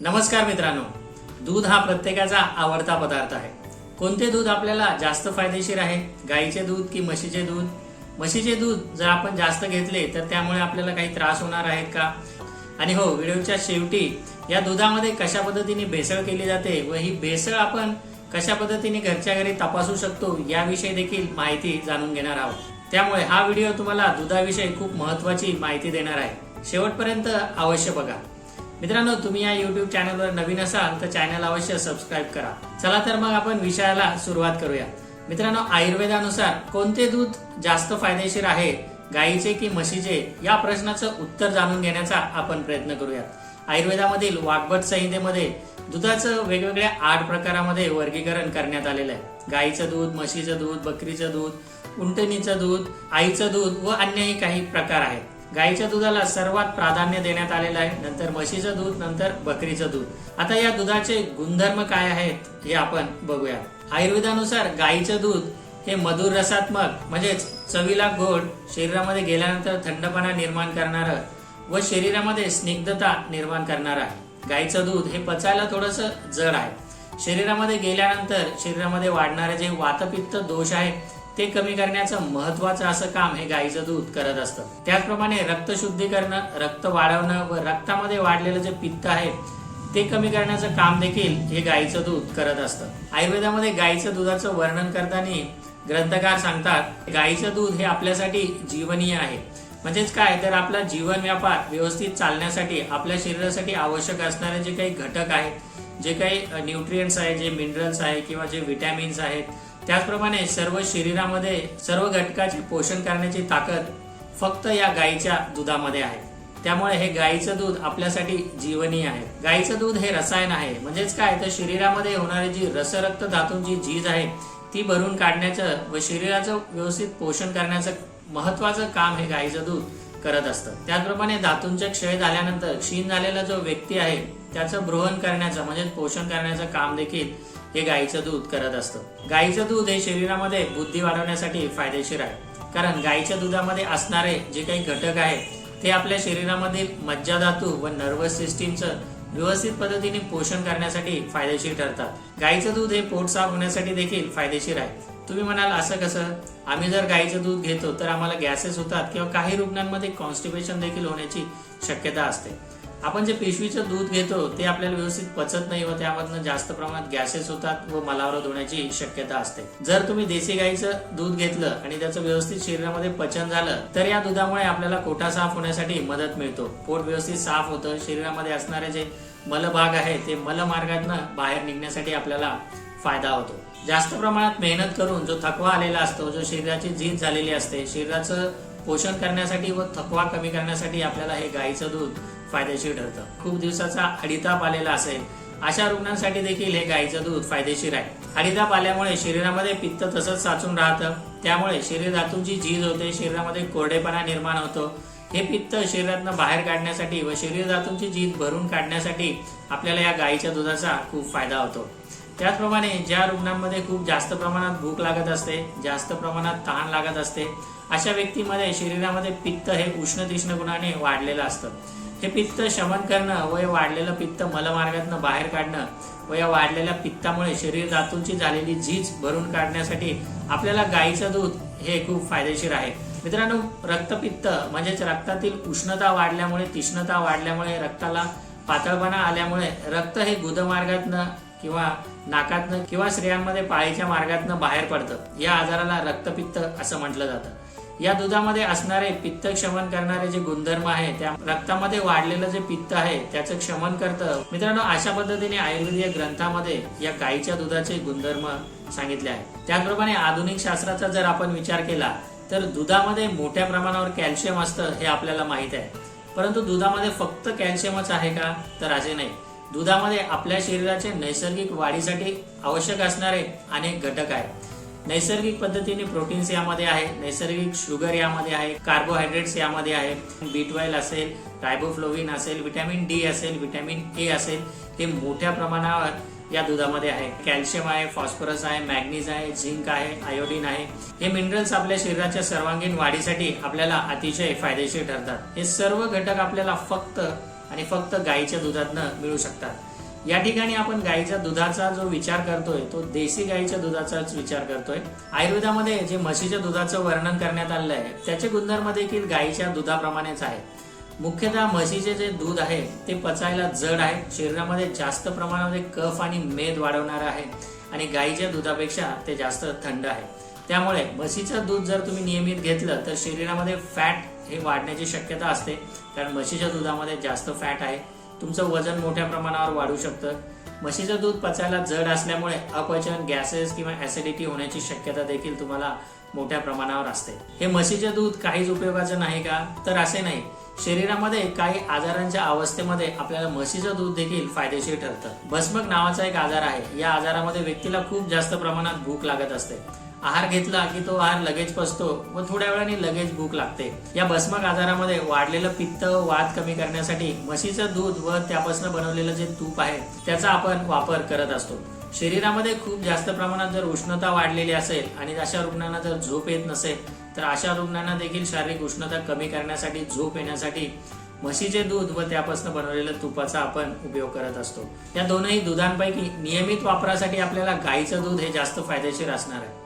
नमस्कार मित्रांनो. दूध हा प्रत्येकाचा आवडता पदार्थ आहे. कोणते दूध आपल्याला जास्त फायदेशीर आहे? गाईचे दूध की म्हशीचे दूध? म्हशीचे दूध जर आपण जास्त घेतले तर त्यामुळे आपल्याला काही त्रास होणार आहेत का? आणि हो व्हिडिओच्या शेवटी या दुधामध्ये कशा पद्धतीने भेसळ केली जाते व ही भेसळ आपण कशा पद्धतीने घरच्या घरी तपासू शकतो याविषयी देखील माहिती जाणून घेणार आहोत. त्यामुळे हा व्हिडिओ तुम्हाला दुधाविषयी खूप महत्वाची माहिती देणार आहे. शेवटपर्यंत अवश्य बघा. मित्रांनो तुम्ही या युट्यूब चॅनलवर नवीन असाल तर चॅनल अवश्य सबस्क्राईब करा. चला तर मग आपण विषयाला सुरुवात करूया. मित्रांनो आयुर्वेदानुसार कोणते दूध जास्त फायदेशीर आहे गाईचे की म्हशीचे या प्रश्नाचं उत्तर जाणून घेण्याचा आपण प्रयत्न करूयात. आयुर्वेदामधील वाघबट संहितेमध्ये दुधाचं वेगवेगळ्या आठ प्रकारामध्ये वर्गीकरण करण्यात आलेलं आहे. गाईचं दूध म्हशीचं दूध बकरीचं दूध उंटणीचं दूध आईचं दूध व अन्यही काही प्रकार आहेत. गाईच्या दुधाला सर्वात प्राधान्य देण्यात आलेलं आहे. नंतर म्हशीचं दूध नंतर बकरीचं दूध. आता या दुधाचे गुणधर्म काय आहेत हे आपण बघूया. आयुर्वेदानुसार गाईचं दूध हे मधुर रसात्मक म्हणजेच चवीला गोड शरीरामध्ये गेल्यानंतर थंडपणा निर्माण करणारं व शरीरामध्ये स्निग्धता निर्माण करणारं आहे. गाईचं दूध हे पचायला थोडस जड आहे. शरीरामध्ये गेल्यानंतर शरीरामध्ये वाढणारे जे वातपित्त दोष आहे ते कमी करण्याचं महत्वाचं असं काम हे गाईचं दूध करत असतं. त्याचप्रमाणे रक्त शुद्धीकरणं रक्त वाढवणं व रक्तामध्ये वाढलेलं जे पित्त आहे ते कमी करण्याचं काम देखील हे गाईचं दूध करत असतं. आयुर्वेदामध्ये गाईचं दुधाचं वर्णन करताना ग्रंथकार सांगतात गाईचं दूध हे आपल्यासाठी जीवनीय आहे. म्हणजेच काय? तर आपला जीवन व्यापार व्यवस्थित चालण्यासाठी आपल्या शरीरासाठी आवश्यक असणारे जे काही घटक आहेत जे काही न्यूट्रियंट्स आहे जे मिनरल्स आहे किंवा जे विटॅमिन्स आहेत त्याचप्रमाणे सर्व शरीरामध्ये सर्व घटकाचे पोषण करण्याची ताकद फक्त या गाईच्या दुधामध्ये आहे. त्यामुळे हे गाईचं दूध आपल्यासाठी जीवनीय आहे. गाईचं दूध हे रसायन आहे. म्हणजेच काय? तर शरीरामध्ये होणारी जी रसरक्त धातूंची झीज आहे ती भरून काढण्याचं व शरीराचं व्यवस्थित पोषण करण्याचं महत्वाचं काम हे गाईचं दूध करत असतं. त्याचप्रमाणे धातूंचे क्षय झाल्यानंतर क्षीण झालेला जो व्यक्ती आहे त्याचं भ्रोहन करण्याचं म्हणजे पोषण करण्याचं काम देखील हे गाईचं दूध करत असतं. गाईचं दूध हे शरीरामध्ये बुद्धी वाढवण्यासाठी फायदेशीर आहे. कारण गाईच्या दुधामध्ये असणारे जे काही घटक आहेत ते आपल्या शरीरामधील मज्जाधातू व नर्वस सिस्टीमचं व्यवस्थित पद्धतीने पोषण करण्यासाठी फायदेशीर ठरतात. गाईचं दूध हे पोट साफ होण्यासाठी देखील फायदेशीर आहे. तुम्ही म्हणाल असं कसं? आम्ही जर गाईचं दूध घेतो तर आम्हाला गॅसेस होतात किंवा काही रुग्णांमध्ये कॉन्स्टिपेशन देखील होण्याची शक्यता असते. आपण जे पिशवीचं दूध घेतो ते आपल्याला व्यवस्थित पचत नाही व त्यामधनं जास्त प्रमाणात गॅसेस होतात व मलावरत होण्याची शक्यता असते. जर तुम्ही देशी गाईचं दूध घेतलं आणि त्याचं व्यवस्थित शरीरामध्ये पचन झालं तर या दुधामुळे आपल्याला कोठा साफ होण्यासाठी मदत मिळतो. पोट व्यवस्थित साफ होतं शरीरामध्ये असणारे जे मलभाग आहे ते मलमार्गातनं बाहेर निघण्यासाठी आपल्याला फायदा होतो. जास्त प्रमाणात मेहनत करून जो थकवा आलेला असतो जो शरीराची झीज झालेली असते शरीराचं पोषण करण्यासाठी व थकवा कमी करण्यासाठी आपल्याला हे गाईचं दूध फायदेशीर ठरतं. खूप दिवसाचा अडिताप आलेला असेल. अशा रुग्णांसाठी देखील हे गाईचं दूध फायदेशीर आहे. अडिताप आल्यामुळे शरीरामध्ये पित्त तसंच साचून राहतं. त्यामुळे शरीर धातूंची झीज होते शरीरामध्ये कोरडेपणा निर्माण होतो. हे पित्त शरीरातनं बाहेर काढण्यासाठी व शरीर धातूंची झीज भरून काढण्यासाठी आपल्याला या गाईच्या दुधाचा खूप फायदा होतो. त्याचप्रमाणे ज्या रुग्णांमध्ये खूप जास्त प्रमाणात भूक लागत असते जास्त प्रमाणात तहान लागत असते अशा व्यक्तीमध्ये शरीरामध्ये पित्त हे उष्ण तीक्ष्ण गुणाने वाढलेलं असतं. हे पित्त शमन करणं व हे वाढलेलं पित्त मलमार्गातनं बाहेर काढणं व या वाढलेल्या पित्तामुळे शरीर धातूंची झालेली झीज भरून काढण्यासाठी आपल्याला गाईचं दूध हे खूप फायदेशीर आहे. मित्रांनो रक्तपित्त म्हणजेच रक्तातील उष्णता वाढल्यामुळे तीक्ष्णता वाढल्यामुळे रक्ताला पातळपणा आल्यामुळे रक्त हे गुदमार्गातनं किंवा नाकातनं किंवा स्त्रियांमध्ये पाळीच्या मार्गातनं बाहेर पडतं. या आजाराला रक्तपित्त असं म्हटलं जातं. या दुधामध्ये असणारे पित्त क्षमन करणारे जे गुणधर्म आहे त्या रक्तामध्ये वाढलेलं जे पित्त आहे त्याचं क्षमन करतं. मित्रांनो अशा पद्धतीने आयुर्वेदीय ग्रंथामध्ये या गाईच्या दुधाचे गुणधर्म सांगितले आहे त्याचप्रमाणे आधुनिक शास्त्राचा जर आपण विचार केला तर दुधामध्ये मोठ्या प्रमाणावर कॅल्शियम असतं हे आपल्याला माहीत आहे. परंतु दुधामध्ये फक्त कॅल्शियमच आहे का? तर असे नाही. दुधामध्ये आपल्या शरीराचे नैसर्गिक वाढीसाठी आवश्यक असणारे अनेक घटक आहेत. नैसर्गिक पद्धतीने प्रोटीन्स यामध्ये आहे नैसर्गिक शुगर यामध्ये आहे कार्बोहायड्रेट्स यामध्ये आहे बी ट्वेल्व असेल रायबोफ्लोविन असेल व्हिटॅमिन डी असेल व्हिटॅमिन ए असेल हे मोठ्या प्रमाणावर या दुधामध्ये आहे. कॅल्शियम आहे फॉस्फरस आहे मॅग्नीज आहे झिंक आहे आयोडीन आहे. हे मिनरल्स आपल्या शरीराच्या सर्वांगीण वाढीसाठी आपल्याला अतिशय फायदेशीर ठरतात. हे सर्व घटक आपल्याला फक्त आणि फक्त गाईच्या दुधातनं मिळू शकतात. या ठिकाणी आपण गाईच्या दुधाचा जो विचार करतोय तो देशी गाईच्या दुधाचाच विचार करतोय. आयुर्वेदामध्ये जे म्हशीच्या दुधाचं वर्णन करण्यात आलेलं आहे त्याचे गुणधर्म देखील गाईच्या दुधाप्रमाणेच आहे मुख्यतः म्हशीचे जे दूध आहे ते पचायला जड आहे शरीरामध्ये जास्त प्रमाणामध्ये कफ आणि मेद वाढवणार आहे आणि गाईच्या दुधापेक्षा ते जास्त थंड आहे. त्यामुळे म्हशीचं दूध जर तुम्ही नियमित घेतलं तर शरीरामध्ये फॅट हे वाढण्याची शक्यता असते कारण म्हशीच्या दुधामध्ये जास्त फॅट आहे. तुमचं वजन मोठ्या प्रमाणावर वाढू शकतं. म्हशीचं दूध पचायला जड असल्यामुळे अपचन गॅसेस किंवा ऍसिडिटी होण्याची शक्यता देखील तुम्हाला मोठ्या प्रमाणावर असते. हे म्हशीचे दूध काहीच उपयोगाचं नाही का? तर असे नाही. शरीरामध्ये काही आजारांच्या अवस्थेमध्ये आपल्याला म्हशीचं दूध देखील फायदेशीर ठरतं. भस्मक नावाचा एक आजार आहे. या आजारामध्ये व्यक्तीला खूप जास्त प्रमाणात भूक लागत असते. आहार घेतला की तो आहार लगेच पचतो व थोड्या वेळाने लगेच भूक लागते. या भस्मक आजारामध्ये वाढलेलं पित्त वाद वात कमी करण्यासाठी म्हशीचं दूध व त्यापासून बनवलेलं जे तूप आहे त्याचा आपण वापर करत असतो. शरीरामध्ये खूप जास्त प्रमाणात जर उष्णता वाढलेली असेल आणि अशा रुग्णांना जर झोप येत नसेल तर अशा रुग्णांना देखील शारीरिक उष्णता कमी करण्यासाठी झोप येण्यासाठी म्हशीचे दूध व त्यापासून बनवलेल्या तुपाचा आपण उपयोग करत असतो. या दोनही दुधांपैकी नियमित वापरासाठी आपल्याला गाईचं दूध हे जास्त फायदेशीर असणार आहे.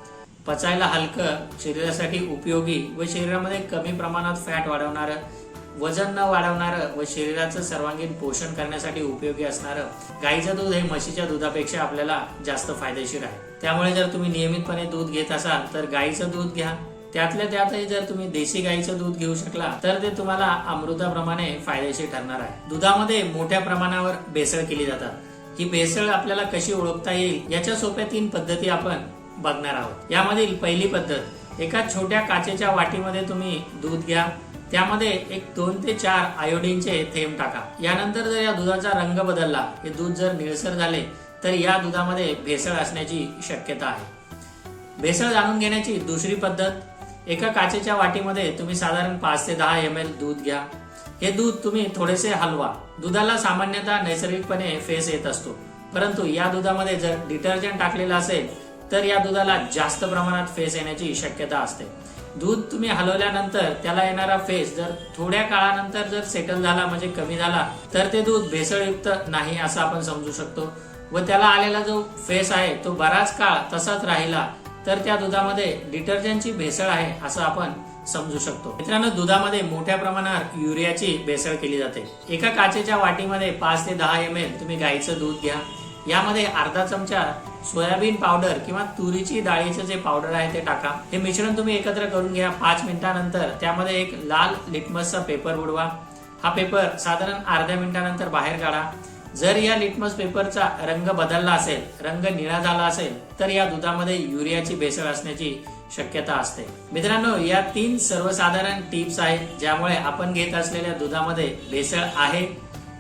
पचायला हलकं शरीरासाठी उपयोगी व शरीरामध्ये कमी प्रमाणात फॅट वाढवणारं वजन न वाढवणारं व शरीराचं सर्वांगीण पोषण करण्यासाठी उपयोगी असणारं गाईचं दूध हे म्हशीच्या दुधापेक्षा आपल्याला जास्त फायदेशीर आहे. त्यामुळे जर तुम्ही नियमितपणे दूध घेत असाल तर गाईचं दूध घ्या. त्यातल्या त्यातही जर तुम्ही देशी गाईचं दूध घेऊ शकला तर ते तुम्हाला अमृताप्रमाणे फायदेशीर ठरणार आहे. दुधामध्ये मोठ्या प्रमाणावर भेसळ केली जातात. ही भेसळ आपल्याला कशी ओळखता येईल याच्या सोप्या तीन पद्धती आपण बघणार आहोत. यामधील पहिली पद्धत एका छोट्या काचेच्या वाटीमध्ये तुम्ही दूध घ्या. त्यामध्ये एक दोन ते चार आयोडीनचे थेंब टाका. यानंतर जर या दुधाचा रंग बदलला हे दूध जर निळसर झाले तर या दुधामध्ये भेसळ असण्याची शक्यता आहे. भेसळ जाणून घेण्याची दुसरी पद्धत एका काचेच्या वाटीमध्ये तुम्ही साधारण पाच ते दहा एम एल दूध घ्या. हे दूध तुम्ही थोडेसे हलवा. दुधाला सामान्यतः नैसर्गिकपणे फेस येत असतो. परंतु या दुधामध्ये जर डिटर्जंट टाकलेलं असेल तर या दुधाला जास्त प्रमाणात फेस येण्याची शक्यता असते. दूध तुम्ही हलवल्यानंतर त्याला येणारा फेस जर थोड्या काळानंतर जर सेटल झाला म्हणजे कमी झाला तर ते दूध भेसळयुक्त नाही असं आपण समजू शकतो. व त्याला आलेला जो फेस आहे तो बराच काळ तसाच राहिला तर त्या दुधामध्ये डिटर्जंटची भेसळ आहे असं आपण समजू शकतो. मित्रांनो दुधामध्ये मोठ्या प्रमाणात युरियाची भेसळ केली जाते. एका काचेच्या वाटीमध्ये पाच ते दहा एम एल तुम्ही गाईचं दूध घ्या. यामध्ये अर्धा चमचा सोयाबीन पावडर किंवा तुरीची डाळीचं जे पावडर आहे ते टाका. हे मिश्रण तुम्ही एकत्र करून घ्या पाच मिनिटानंतर. त्यामध्ये एक लाल लिटमसचा पेपर उडवा हा पेपर साधारण अर्ध्या मिनिटानंतर बाहेर काढा. जर या लिटमस पेपरचा रंग बदलला असेल रंग निळा झाला असेल तर या दुधामध्ये युरियाची भेसळ असण्याची शक्यता असते. मित्रांनो या तीन सर्वसाधारण टिप्स आहेत ज्यामुळे आपण घेत असलेल्या दुधामध्ये भेसळ आहे.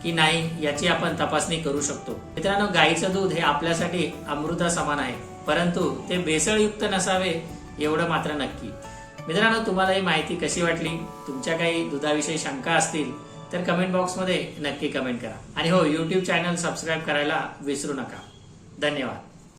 की नाही याची आपण तपासणी करू शकतो. मित्रांनो गाईचं दूध हे आपल्यासाठी अमृता समान आहे. परंतु ते भेसळयुक्त नसावे एवढं मात्र नक्की. मित्रांनो तुम्हाला ही माहिती कशी वाटली? तुमच्या काही दुधाविषयी शंका असतील तर कमेंट बॉक्समध्ये नक्की कमेंट करा. आणि हो यूट्यूब चॅनल सबस्क्राईब करायला विसरू नका. धन्यवाद.